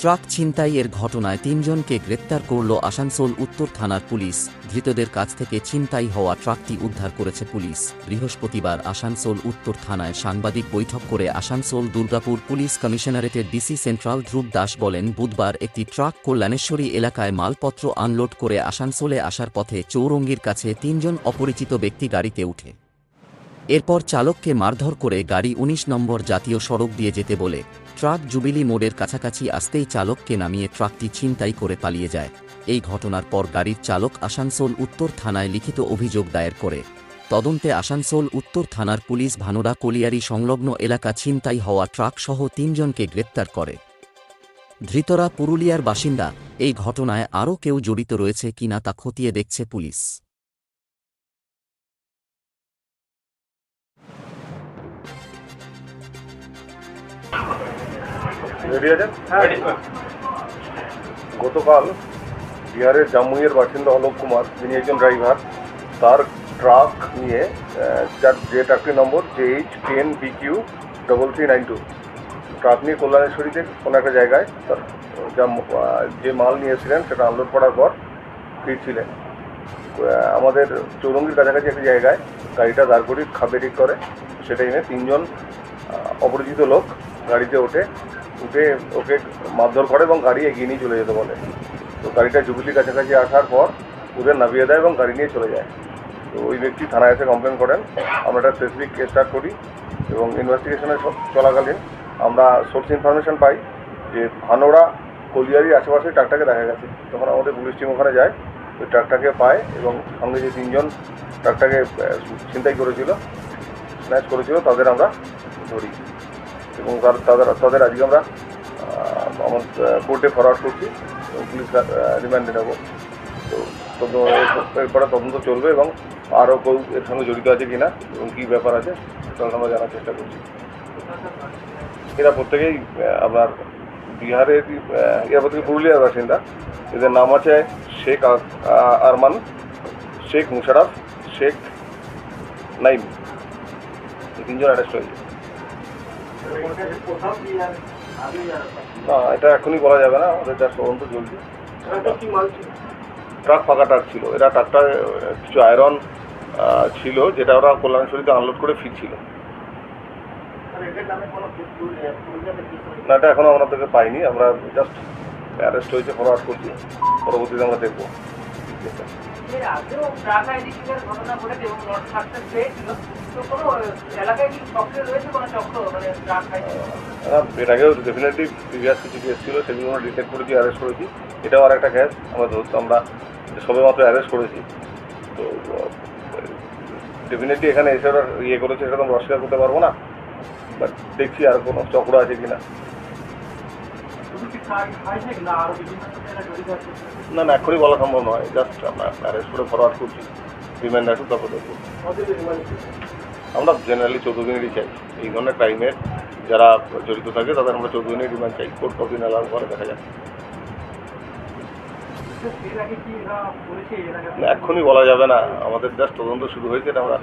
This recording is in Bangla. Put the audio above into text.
ট্রাক ছিনতাইয়ের ঘটনায় তিনজনকে গ্রেপ্তার করল আসানসোল উত্তর থানার পুলিশ। ধৃতদের কাছ থেকে ছিনতাই হওয়া ট্রাকটি উদ্ধার করেছে পুলিশ। বৃহস্পতিবার আসানসোল উত্তর থানায় সাংবাদিক বৈঠক করে আসানসোল দুর্গাপুর পুলিশ কমিশনারেটের ডিসি সেন্ট্রাল ধ্রুব দাস বলেন, বুধবার একটি ট্রাক কল্যাণেশ্বরী এলাকায় মালপত্র আনলোড করে আসানসোলে আসার পথে চৌরঙ্গির কাছে তিনজন অপরিচিত ব্যক্তি গাড়িতে উঠে। এরপর চালককে মারধর করে গাড়ি ১৯ নম্বর জাতীয় সড়ক দিয়ে যেতে বলে ট্রাক জুবিলি মোড়ের কাছাকাছি আসতেই চালককে নামিয়ে ট্রাকটি ছিনতাই করে পালিয়ে যায়। এই ঘটনার পর গাড়ির চালক আসানসোল উত্তর থানায় লিখিত অভিযোগ দায়ের করে। তদন্তে আসানসোল উত্তর থানার পুলিশ ভানোরা কলিয়ারি সংলগ্ন এলাকা ছিনতাই হওয়া ট্রাক সহ তিনজনকে গ্রেপ্তার করে। ধৃতরা পুরুলিয়ার বাসিন্দা, এই ঘটনায় আরও কেউ জড়িত রয়েছে কিনা তা খতিয়ে দেখছে পুলিশ। রেডি আছেন? গতকাল বিহারের জামুইয়ের বাসিন্দা অলোক কুমার যিনি একজন ড্রাইভার তার ট্রাক নিয়ে যার যে ট্রাকটির নম্বর J H ten B Q double three nine two truck নিয়ে কল্যাণেশ্বরীতে কোনো একটা জায়গায় তার যা যে মাল নিয়েছিলেন সেটা আনলোড করার পর ফিরছিলেন। আমাদের চৌরঙ্গির কাছাকাছি একটি জায়গায় গাড়িটা দাঁড় করি খাবে ঠিক করে সেটা এনে তিনজন অপরিচিত লোক গাড়িতে ওঠে। উঠে ওকে মারধর করে এবং গাড়ি এগিয়ে নিয়ে চলে যেতে বলে। তো গাড়িটা জুবিলির কাছাকাছি আসার পর ওদের নামিয়ে দেয় এবং গাড়ি নিয়ে চলে যায়। তো ওই ব্যক্তি থানায় এসে কমপ্লেন করেন। আমরা একটা স্পেসিফিক কেস স্টার্ট করি এবং ইনভেস্টিগেশনের চলাকালীন আমরা সোর্স ইনফরমেশন পাই যে ভানোড়া কলিয়ারির আশেপাশে ট্রাকটাকে দেখা গেছে। তখন আমাদের পুলিশ টিম ওখানে যায়, ওই ট্রাকটাকে পায় এবং সঙ্গে যে তিনজন ট্রাকটাকে ছিনতাই করেছিল স্ন্যাচ করেছিল, তাদের আমরা ধরি। এবং তার তাদের তাদের আজকে আমরা আমার কোর্টে ফরওয়ার্ড করছি। পুলিশ রিমান্ডে নেব। তো এরপরে তদন্ত চলবে এবং আরও কেউ এর সঙ্গে জড়িত আছে কিনা এবং কী ব্যাপার আছে সেটা আমরা জানার চেষ্টা করছি। এরা প্রত্যেকেই আপনার বিহারের এরা প্রত্যেকে পুরুলিয়ার বাসিন্দা। এদের নাম আছে শেখ আরমান, শেখ মুশারফ, শেখ নাইম। তিনজন অ্যারেস্ট হয়েছে। না এটা এখনই বলা যাবে না আমাদের যা তদন্ত চলছে। ট্রাক ফাঁকা ট্রাক ছিল। এরা ট্রাকটা কিছু আয়রন ছিল যেটা ওরা কল্যাণেশ্বরীতে আনলোড করে ফিরছিল। না এটা এখনও আমরা থেকে পাইনি। আমরা জাস্ট অ্যারেস্ট হয়েছে ফরওয়ার্ড করছি। পরবর্তীতে আমরা দেখব। এর আগেও আইডেন্টিফাইয়ের ঘটনা মানে ডেফিনেটলি প্রিভিয়াস কিছু কেস ছিল, সেগুলো আমরা ডিটেক্ট করেছি অ্যারেস্ট করেছি। এটাও আর একটা কেস আমরা ধরতে আমরা সবে মাত্র অ্যারেস্ট করেছি। তো ডেফিনেটলি এখানে এসে ইয়ে করেছে, সেটা তো আমরা অস্বীকার করতে পারব না। বাট দেখছি আর কোনো চক্র আছে কিনা। না না, এখনই বলা সম্ভব নয়। জাস্ট আমরা অ্যারেস্ট করে ফরওয়ার্ড করছি। রিমাইন্ড আসুক তারপর দেখব আমরা জেনারেলি চৌদ্দ দিনেরই চাই। এই ধরনের ক্রাইমের যারা জড়িত থাকে, তাদের আমরা চৌদ্দ দিনের রিমান্ড চাই। কোর্ট কদিন অ্যালাউ করে দেখা যাক। এক্ষুনি বলা যাবে না। আমাদের জাস্ট তদন্ত শুরু হয়েছে আমরা